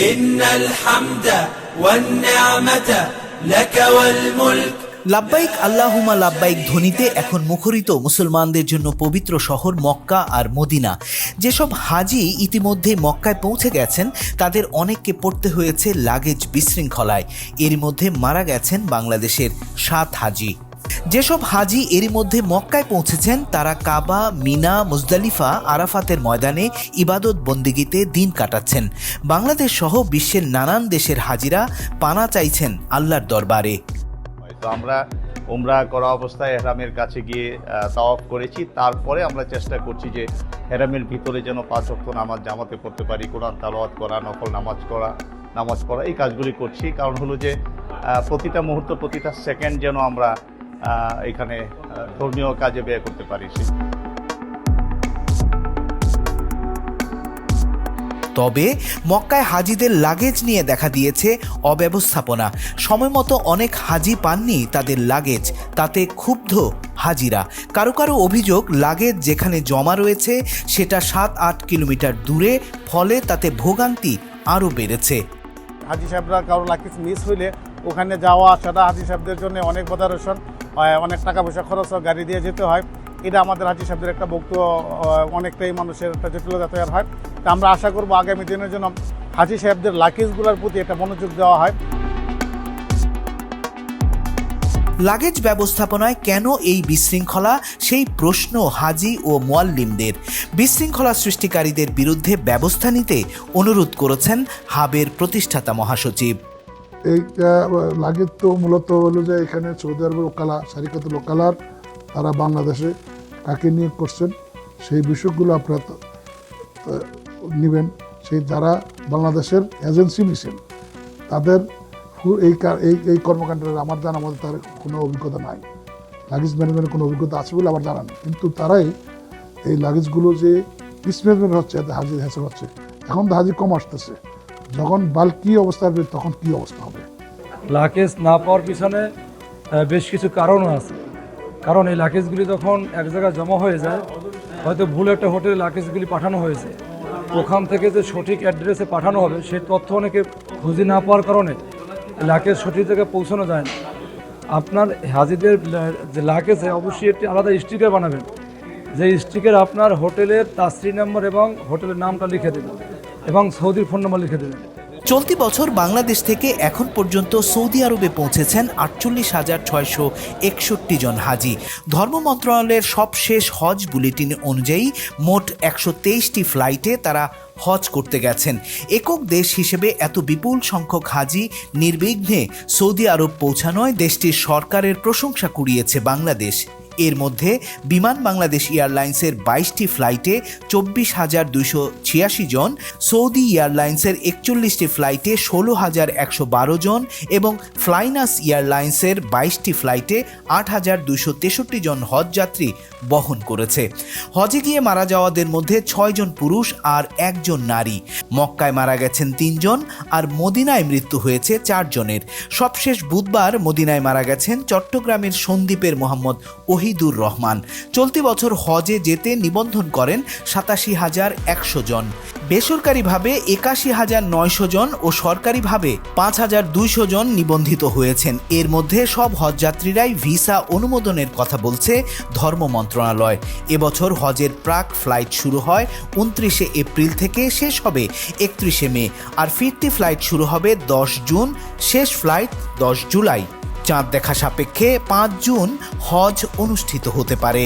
إن الحمد والنعمة لك والملك লাব্বাইক আল্লাহুমা লাব্বাইক ধ্বনিতে এখন মুখরিত মুসলমানদের জন্য পবিত্র শহর মক্কা আর মদিনা যেসব হাজি ইতিমধ্যে মক্কায় পৌঁছে গেছেন তাদের অনেককে পড়তে হয়েছে লাগেজ বিশৃঙ্খলায় এর মধ্যে মারা গেছেন বাংলাদেশের সাত হাজি যেসব হাজি এরই মধ্যে মক্কায় পৌঁছেছেন, তারা কাবা, মিনা, মুজদালিফা, আরাফাতের ময়দানে ইবাদত বন্দিগিতে দিন কাটাচ্ছেন। বাংলাদেশ সহ বিশ্বের নানান দেশের হাজিরা পানা চাইছেন আল্লাহর দরবারে। আমরা উমরা করা অবস্থায় হেরামের কাছে গিয়ে তাওয়াফ করেছি। তারপরে আমরা চেষ্টা করছি যে হেরামের ভিতরে যেন পাঁচ অক্ট নামাজ জামাতে পড়তে পারি, কোরআন তালাওয়াত করা নকল নামাজ করা, নামাজ পড়া, এই কাজগুলি করছি। কারণ হলো যে প্রতিটা মুহূর্ত, প্রতিটা সেকেন্ড যেন আমরা এখানে ধর্মীয় কাজে ব্যয় করতে পারি তবে মক্কায় হাজিদের লাগেজ নিয়ে দেখা দিয়েছে অব্যবস্থাপনা। সময়মতো অনেক হাজি পাননি তাদের লাগেজ তাতে ক্ষুব্ধ হাজিরা। কারও কারও অভিযোগ লাগেজ যেখানে জমা রয়েছে সেটা সাত আট কিলোমিটার দূরে ফলে তাতে ভোগান্তি আরও বেড়েছে। হাজি সাহেবরা কারও লাগেজ মিস হইলে ওখানে যাওয়া আসাটা হাজি সাহেবদের জন্য অনেক বদারসন অনেক টাকা পয়সা খরচ হয়, গাড়ি দিয়ে যেতে হয়। এটা আমাদের হাজি সাহেবদের একটা বক্তব্য অনেকটাই মানুষের একটা জটিলতা তৈরি হয়। তা আমরা আশা করব আগামী দিনের জন্য হাজি সাহেবদের লাকিজগুলোর প্রতি একটা মনোযোগ দেওয়া হয়। লাগেজ ব্যবস্থাপনায় কেন এই বিশৃঙ্খলা? সেই প্রশ্ন হাজি ও মোয়াল্লিমদের। বিশৃঙ্খলা সৃষ্টিকারীদের বিরুদ্ধে ব্যবস্থা নিতে অনুরোধ করেছেন হাবের প্রতিষ্ঠাতা মহাসচিব। এইটা লাগেজ তো মূলত হলো যে এখানে সৌদি আরবের ওকালা সারিকত লোকালার তারা বাংলাদেশে কাকে নিয়োগ করছেন। সেই বিষয়গুলো আপনারা নেবেন। সেই যারা বাংলাদেশের এজেন্সি নিছেন, তাদের এই এই এই কর্মকাণ্ডের আমার জানা মধ্যে তার কোনো অভিজ্ঞতা নাই। লাগেজ ম্যানেজমেন্টের কোনো অভিজ্ঞতা আছে বলে আমার জানা নেই। কিন্তু তারাই এই লাগেজগুলো যে মিসম্যানেজমেন্ট হচ্ছে এতে হাজির হ্যাসেল হচ্ছে। এখন তো হাজির কম আসতেছে। যখন বাল্কি অবস্থা হবে, তখন কি অবস্থা হবে? লাকেজ না পাওয়ার পিছনে বেশ কিছু কারণও আছে। কারণ এই লাকেজগুলি যখন এক জায়গায় জমা হয়ে যায়, হয়তো ভুল একটা হোটেলে লাকেজগুলি পাঠানো হয়েছে। ওখান থেকে যে সঠিক অ্যাড্রেসে পাঠানো হবে সেই তথ্য অনেকে খুঁজে না পাওয়ার কারণে লাকেজ সঠিক জায়গায় পৌঁছানো যায় না। আপনার হাজিদের যে লাকেজে অবশ্যই একটি আলাদা স্টিকার বানাবেন। যে স্টিকার আপনার হোটেলের তাস্ত্রী নম্বর এবং হোটেলের নামটা লিখে দেবেন। এবং সৌদির নম্বর লিখে দেবেন চলতি বছর বাংলাদেশ থেকে এখন পর্যন্ত সৌদি আরবে পৌঁছেছেন আটচল্লিশ হাজার ছয়শো একষট্টি জন হাজি। ধর্ম মন্ত্রণালয়ের সবশেষ হজ বুলেটিন অনুযায়ী মোট একশো তেইশটি ফ্লাইটে তারা হজ করতে গেছেন। একক দেশ হিসেবে এত বিপুল সংখ্যক হাজি নির্বিঘ্নে সৌদি আরব পৌঁছানোয় দেশটির সরকারের প্রশংসা কুড়িয়েছে বাংলাদেশ। এর মধ্যে বিমান বাংলাদেশ এয়ারলাইন্সের বাইশটি ফ্লাইটে চব্বিশ হাজার দুইশো ছিয়াশি জন, সৌদি এয়ারলাইন্সের একচল্লিশটি ফ্লাইটে ষোলো হাজার একশো বারো জন এবং ফ্লাইনাস এয়ারলাইন্সের বাইশটি ফ্লাইটে আট হাজার দুইশো তেষট্টি জন হজ যাত্রী বহন করেছে। হজে গিয়ে মারা যাওয়াদের মধ্যে ছয়জন পুরুষ আর একজন নারী। মক্কায় মারা গেছেন তিনজন আর মদিনায় মৃত্যু হয়েছে চারজনের সবশেষ বুধবার মদিনায় মারা গেছেন চট্টগ্রামের সন্দ্বীপের মোহাম্মদ ওহিদুর রহমান। চলতি বছর হজে যেতে নিবন্ধন করেন সাতাশি হাজার একশো জন। বেসরকারিভাবে একাশি হাজার নয়শো জন ও সরকারিভাবে পাঁচ হাজার দুইশো জন নিবন্ধিত হয়েছেন। এর মধ্যে সব হজযাত্রীরাই ভিসা অনুমোদনের কথা বলছে ধর্ম মন্ত্রণালয়। এবছর হজের প্রাক ফ্লাইট শুরু হয় উনত্রিশে এপ্রিল থেকে শেষ হবে একত্রিশে মে। আর ফিরতি ফ্লাইট শুরু হবে দশ জুন, শেষ ফ্লাইট দশ জুলাই। চাঁদ দেখা সাপেক্ষে পাঁচ জুন হজ অনুষ্ঠিত হতে পারে।